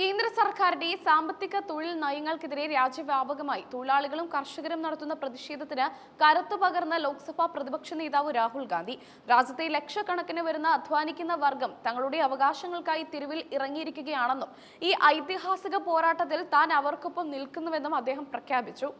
കേന്ദ്ര സർക്കാരിന്റെ സാമ്പത്തിക തൊഴിൽ നയങ്ങൾക്കെതിരെ രാജ്യവ്യാപകമായി തൊഴിലാളികളും കർഷകരും നടത്തുന്ന പ്രതിഷേധത്തിന് കരുത്തു പകർന്ന ലോക്സഭാ പ്രതിപക്ഷ നേതാവ് രാഹുൽ ഗാന്ധി. രാജ്യത്തെ ലക്ഷക്കണക്കിന് വരുന്ന അധ്വാനിക്കുന്ന വർഗം തങ്ങളുടെ അവകാശങ്ങൾക്കായി തെരുവിൽ ഇറങ്ങിയിരിക്കുകയാണെന്നും ഈ ഐതിഹാസിക പോരാട്ടത്തിൽ താൻ അവർക്കൊപ്പം നിൽക്കുന്നുവെന്നും അദ്ദേഹം പ്രഖ്യാപിച്ചു.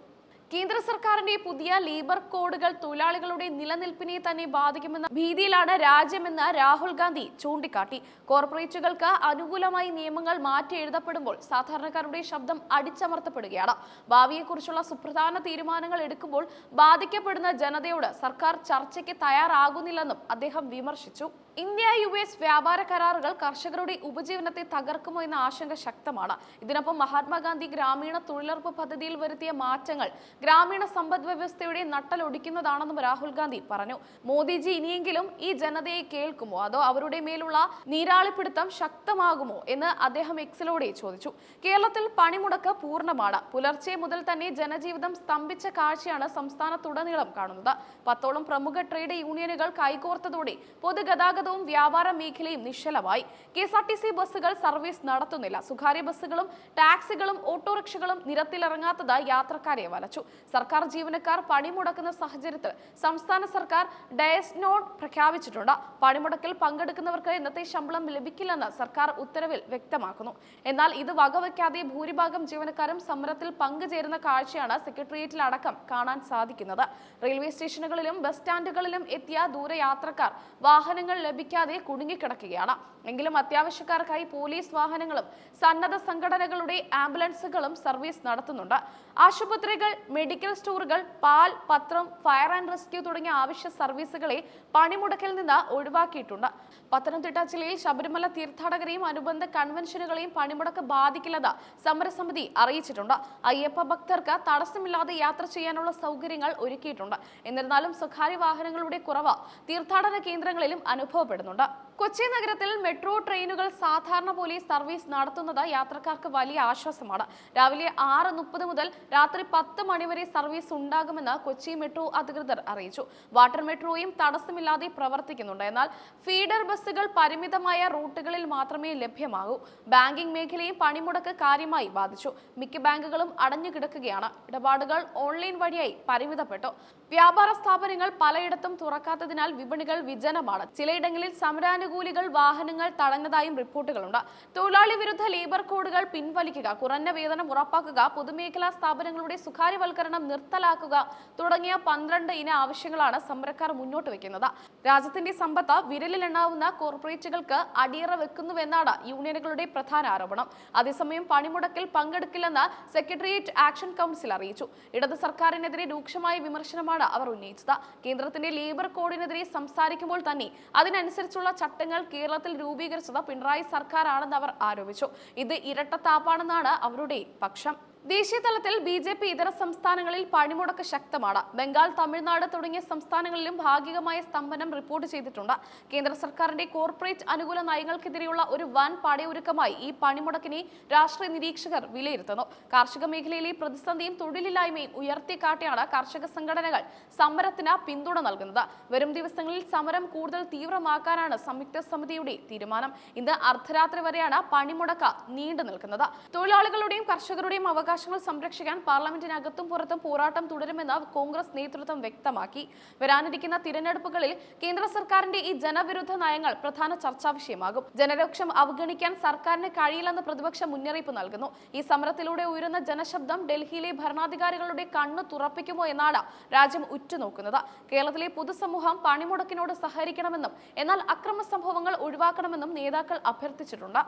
കേന്ദ്ര സർക്കാരിന്റെ പുതിയ ലേബർ കോഡുകൾ തൊഴിലാളികളുടെ നിലനിൽപ്പിനെ തന്നെ ബാധിക്കുമെന്ന ഭീതിയിലാണ് രാജ്യമെന്ന് രാഹുൽ ഗാന്ധി ചൂണ്ടിക്കാട്ടി. കോർപ്പറേറ്റുകൾക്ക് അനുകൂലമായി നിയമങ്ങൾ മാറ്റി എഴുതപ്പെടുമ്പോൾ സാധാരണക്കാരുടെ ശബ്ദം അടിച്ചമർത്തപ്പെടുകയാണ്. ഭാവിയെക്കുറിച്ചുള്ള സുപ്രധാന തീരുമാനങ്ങൾ എടുക്കുമ്പോൾ ബാധിക്കപ്പെടുന്ന ജനതയോട് സർക്കാർ ചർച്ചയ്ക്ക് തയ്യാറാകുന്നില്ലെന്നും അദ്ദേഹം വിമർശിച്ചു. ഇന്ത്യ യു എസ് വ്യാപാര കരാറുകൾ കർഷകരുടെ ഉപജീവനത്തെ തകർക്കുമോ എന്ന ആശങ്ക ശക്തമാണ്. ഇതിനൊപ്പം മഹാത്മാഗാന്ധി ഗ്രാമീണ തൊഴിലുറപ്പ് പദ്ധതിയിൽ വരുത്തിയ മാറ്റങ്ങൾ ഗ്രാമീണ സമ്പദ് വ്യവസ്ഥയുടെ നട്ടലൊടിക്കുന്നതാണെന്നും രാഹുൽ ഗാന്ധി പറഞ്ഞു. മോദിജി ഇനിയെങ്കിലും ഈ ജനതയെ കേൾക്കുമോ? അതോ അവരുടെ മേലുള്ള നീരാളിപ്പിടുത്തം ശക്തമാകുമോ എന്ന് അദ്ദേഹം എക്സിലൂടെ ചോദിച്ചു. കേരളത്തിൽ പണിമുടക്ക് പൂർണമാണ്. പുലർച്ചെ മുതൽ തന്നെ ജനജീവിതം സ്തംഭിച്ച കാഴ്ചയാണ് സംസ്ഥാനത്തുടനീളം കാണുന്നത്. പത്തോളം പ്രമുഖ ട്രേഡ് യൂണിയനുകൾ കൈകോർത്തതോടെ പൊതുഗതാഗതവും വ്യാപാര മേഖലയും നിശ്ചലമായി. K S R T C ബസ്സുകൾ സർവീസ് നടത്തുന്നില്ല. സ്വകാര്യ ബസ്സുകളും ടാക്സികളും ഓട്ടോറിക്ഷകളും നിരത്തിലിറങ്ങാത്തത് യാത്രക്കാരെ വലച്ചു. സർക്കാർ ജീവനക്കാർ പണിമുടക്കുന്ന സാഹചര്യത്തിൽ സംസ്ഥാന സർക്കാർ ഡയസ് നോട്ട് പ്രഖ്യാപിച്ചിട്ടുണ്ട്. പണിമുടക്കിൽ പങ്കെടുക്കുന്നവർക്ക് ഇന്നത്തെ ശമ്പളം ലഭിക്കില്ലെന്ന് സർക്കാർ ഉത്തരവിൽ വ്യക്തമാക്കുന്നു. എന്നാൽ ഇത് വകവയ്ക്കാതെ ഭൂരിഭാഗം ജീവനക്കാരും സമരത്തിൽ പങ്കുചേരുന്ന കാഴ്ചയാണ് സെക്രട്ടേറിയറ്റിൽ അടക്കം കാണാൻ സാധിക്കുന്നത്. റെയിൽവേ സ്റ്റേഷനുകളിലും ബസ് സ്റ്റാൻഡുകളിലും എത്തിയ ദൂരയാത്രക്കാർ വാഹനങ്ങൾ ലഭിക്കാതെ കുടുങ്ങിക്കിടക്കുകയാണ്. എങ്കിലും അത്യാവശ്യക്കാർക്കായി പോലീസ് വാഹനങ്ങളും സന്നദ്ധ സംഘടനകളുടെ ആംബുലൻസുകളും സർവീസ് നടത്തുന്നുണ്ട്. ആശുപത്രികൾ മെഡിക്കൽ സ്റ്റോറുകൾ പാൽ പത്രം ഫയർ ആൻഡ് റെസ്ക്യൂ തുടങ്ങിയ ആവശ്യ സർവീസുകളെ പണിമുടക്കിൽ നിന്ന് ഒഴിവാക്കിയിട്ടുണ്ട്. പത്തനംതിട്ട ജില്ലയിൽ ശബരിമല തീർത്ഥാടകരെയും അനുബന്ധ കൺവെൻഷനുകളെയും പണിമുടക്ക് ബാധിക്കില്ലെന്ന് സമരസമിതി അറിയിച്ചിട്ടുണ്ട്. അയ്യപ്പ ഭക്തർക്ക് തടസ്സമില്ലാതെ യാത്ര ചെയ്യാനുള്ള സൗകര്യങ്ങൾ ഒരുക്കിയിട്ടുണ്ട്. എന്നിരുന്നാലും സ്വകാര്യ വാഹനങ്ങളുടെ കുറവ് തീർത്ഥാടന കേന്ദ്രങ്ങളിലും അനുഭവപ്പെടുന്നുണ്ട്. കൊച്ചി നഗരത്തിൽ മെട്രോ ട്രെയിനുകൾ സാധാരണ പോലെ സർവീസ് നടത്തുന്നത് യാത്രക്കാർക്ക് വലിയ ആശ്വാസമാണ്. രാവിലെ ആറ് മുപ്പത് മുതൽ രാത്രി പത്ത് മണിവരെ സർവീസ് ഉണ്ടാകുമെന്ന് കൊച്ചി മെട്രോ അധികൃതർ അറിയിച്ചു. വാട്ടർ മെട്രോയും തടസ്സമില്ലാതെ പ്രവർത്തിക്കുന്നുണ്ട്. എന്നാൽ ഫീഡർ ബസ്സുകൾ പരിമിതമായ റൂട്ടുകളിൽ മാത്രമേ ലഭ്യമാകൂ. ബാങ്കിംഗ് മേഖലയും പണിമുടക്ക് കാര്യമായി ബാധിച്ചു. മിക്ക ബാങ്കുകളും അടഞ്ഞു കിടക്കുകയാണ്. ഇടപാടുകൾ ഓൺലൈൻ വഴിയായി പരിമിതപ്പെട്ടു. വ്യാപാര സ്ഥാപനങ്ങൾ പലയിടത്തും തുറക്കാത്തതിനാൽ വിപണികൾ വിജനമാണ്. ചിലയിടങ്ങളിൽ സമരാനുകൂലികൾ വാഹനങ്ങൾ തടഞ്ഞതായും റിപ്പോർട്ടുകളുണ്ട്. തൊഴിലാളി വിരുദ്ധ ലേബർ കോഡുകൾ പിൻവലിക്കുക കുറഞ്ഞ വേതനം ഉറപ്പാക്കുക പൊതുമേഖലാ സ്ഥാപനങ്ങളുടെ സ്വകാര്യവൽക്കരണം നിർത്തലാക്കുക തുടങ്ങിയ പന്ത്രണ്ട് ഇന ആവശ്യങ്ങളാണ് സമരക്കാർ മുന്നോട്ട് വെക്കുന്നത് രാജ്യത്തിന്റെ സമ്പത്ത് വിരലിലെണ്ണാവുന്ന കോർപ്പറേറ്റുകൾക്ക് അടിയറ വെക്കുന്നുവെന്നാണ് യൂണിയനുകളുടെ പ്രധാന ആരോപണം. അതേസമയം പണിമുടക്കിൽ പങ്കെടുക്കില്ലെന്ന് സെക്രട്ടേറിയറ്റ് ആക്ഷൻ കൗൺസിൽ അറിയിച്ചു. ഇടത് സർക്കാരിനെതിരെ രൂക്ഷമായ വിമർശനമാണ് അവർ ഉന്നയിച്ചത്. കേന്ദ്രത്തിന്റെ ലേബർ കോഡിനെതിരെ സംസാരിക്കുമ്പോൾ തന്നെ അതിനനുസരിച്ചുള്ള ചട്ടങ്ങൾ കേരളത്തിൽ രൂപീകരിച്ചത് പിണറായി സർക്കാരാണെന്ന് അവർ ആരോപിച്ചു. ഇത് ഇരട്ടത്താപ്പാണെന്നാണ് അവരുടെ പക്ഷം. ദേശീയ തലത്തിൽ ബി ജെ പി ഇതര സംസ്ഥാനങ്ങളിൽ പണിമുടക്ക് ശക്തമാണ്. ബംഗാൾ തമിഴ്നാട് തുടങ്ങിയ സംസ്ഥാനങ്ങളിലും ഭാഗികമായ സ്തംഭനം റിപ്പോർട്ട് ചെയ്തിട്ടുണ്ട്. കേന്ദ്ര സർക്കാരിന്റെ കോർപ്പറേറ്റ് അനുകൂല നയങ്ങൾക്കെതിരെയുള്ള ഒരു വൻ പടയൊരുക്കമായി ഈ പണിമുടക്കിനെ രാഷ്ട്രീയ നിരീക്ഷകർ വിലയിരുത്തുന്നു. കാർഷിക മേഖലയിലെ പ്രതിസന്ധിയും തൊഴിലില്ലായ്മയും ഉയർത്തിക്കാട്ടിയാണ് കാർഷിക സംഘടനകൾ സമരത്തിന് പിന്തുണ നൽകുന്നത്. വരും ദിവസങ്ങളിൽ സമരം കൂടുതൽ തീവ്രമാക്കാനാണ് സംയുക്ത സമിതിയുടെ തീരുമാനം. ഇന്ന് അർദ്ധരാത്രി വരെയാണ് പണിമുടക്ക് നീണ്ടു നിൽക്കുന്നത് തൊഴിലാളികളുടെയും കർഷകരുടെയും അവകാശങ്ങൾ സംരക്ഷിക്കാൻ പാർലമെന്റിനകത്തും പുറത്തും പോരാട്ടം തുടരുമെന്ന് കോൺഗ്രസ് നേതൃത്വം വ്യക്തമാക്കി. വരാനിരിക്കുന്ന തിരഞ്ഞെടുപ്പുകളിൽ കേന്ദ്ര സർക്കാരിന്റെ ഈ ജനവിരുദ്ധ നയങ്ങൾ പ്രധാന ചർച്ചാ വിഷയമാകും. ജനരോക്ഷം അവഗണിക്കാൻ സർക്കാരിന് കഴിയില്ലെന്ന് പ്രതിപക്ഷം മുന്നറിയിപ്പ് നൽകുന്നു. ഈ സമരത്തിലൂടെ ഉയരുന്ന ജനശബ്ദം ഡൽഹിയിലെ ഭരണാധികാരികളുടെ കണ്ണ് തുറപ്പിക്കുമോ എന്നാണ് രാജ്യം ഉറ്റുനോക്കുന്നത്. കേരളത്തിലെ പൊതുസമൂഹം പണിമുടക്കിനോട് സഹകരിക്കണമെന്നും എന്നാൽ അക്രമ സംഭവങ്ങൾ ഒഴിവാക്കണമെന്നും നേതാക്കൾ അഭ്യർത്ഥിച്ചിട്ടുണ്ട്.